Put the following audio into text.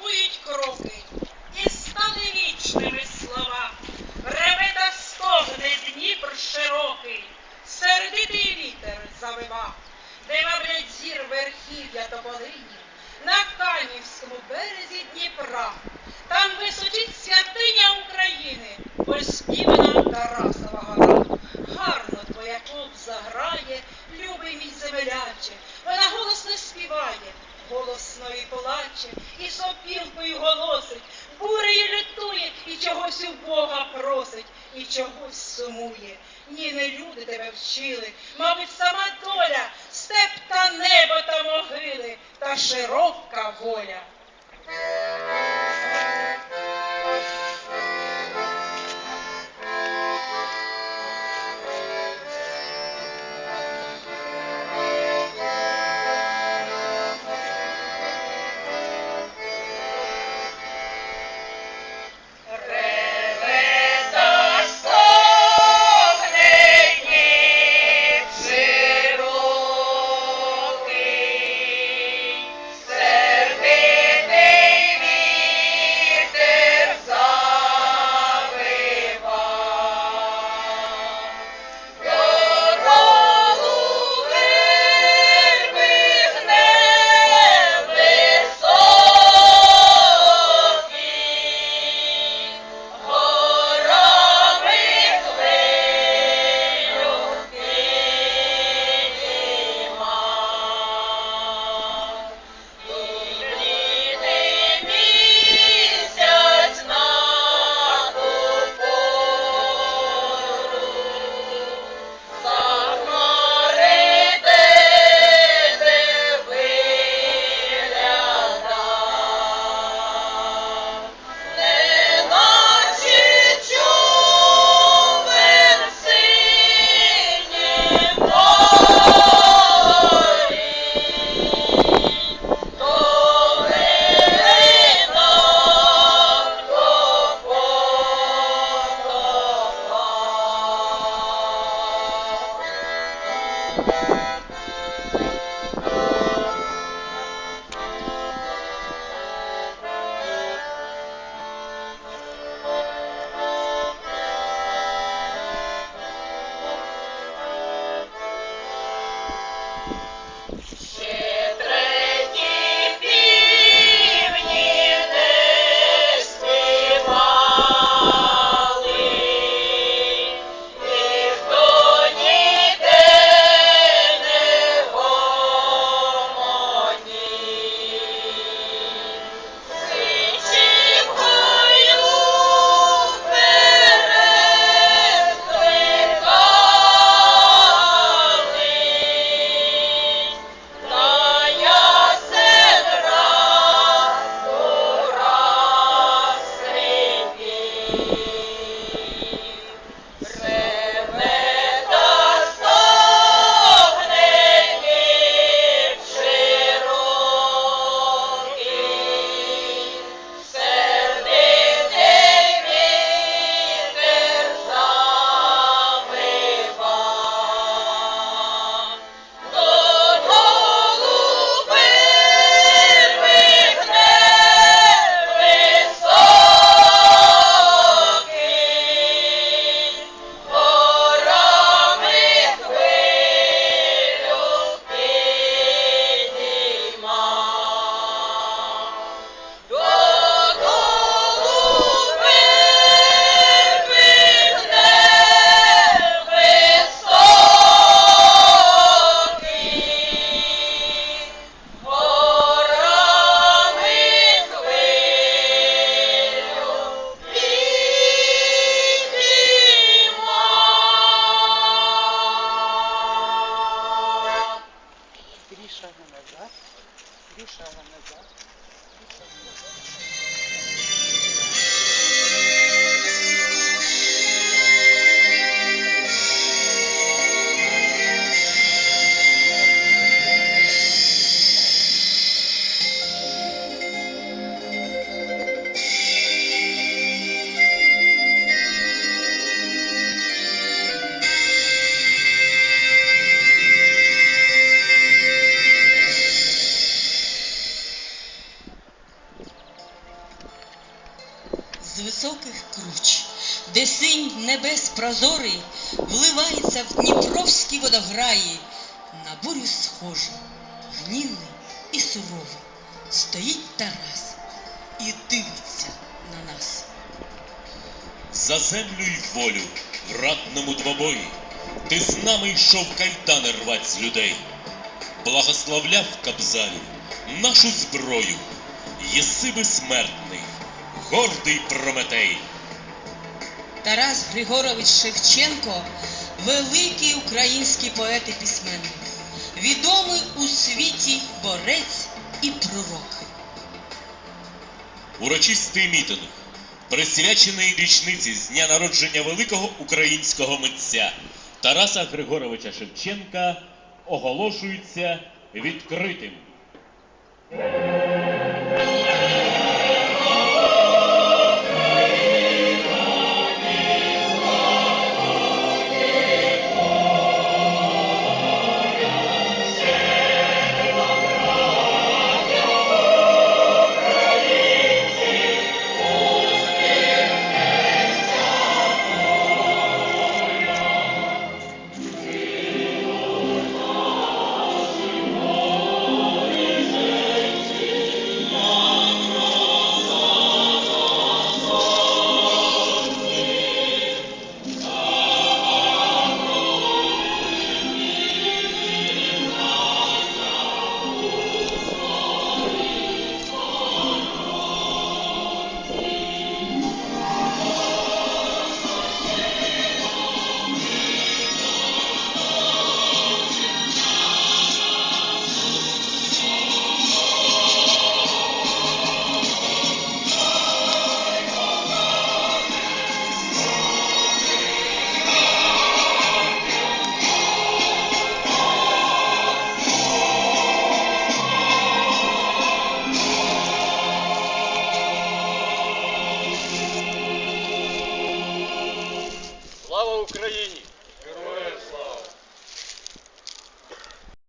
турбують кроки, і стали вічними слова. Реве та стогне Дніпр широкий, сердитий вітер завива, де мавлять зір верхів'я тополині, на Канівському березі Дніпра. Там височить святиня України, поспівана Тарасова гора. Гарно твоя кобза грає, любий мій земеляче, вона голосно співає, голосно і плаче, і сопілкою голосить, бурею лютує, і чогось у Бога просить, і чогось сумує. Ні, не люди тебе вчили, мабуть, сама доля, степ та небо та могили, та широка воля. inşallah mezar. İnşallah mezar. Небес прозорий вливається в дніпровські водограї, на бурю схожий, гнівний і суровий, стоїть Тарас і дивиться на нас. За землю й волю в ратному двобої ти з нами йшов кайдани рвать з людей, благословляв Кабзарю нашу зброю, єси безсмертний, гордий Прометей. Тарас Григорович Шевченко великий український поет і письменник, відомий у світі борець і пророк. Урочистий мітинг, присвячений річниці з дня народження великого українського митця Тараса Григоровича Шевченка, оголошується відкритим.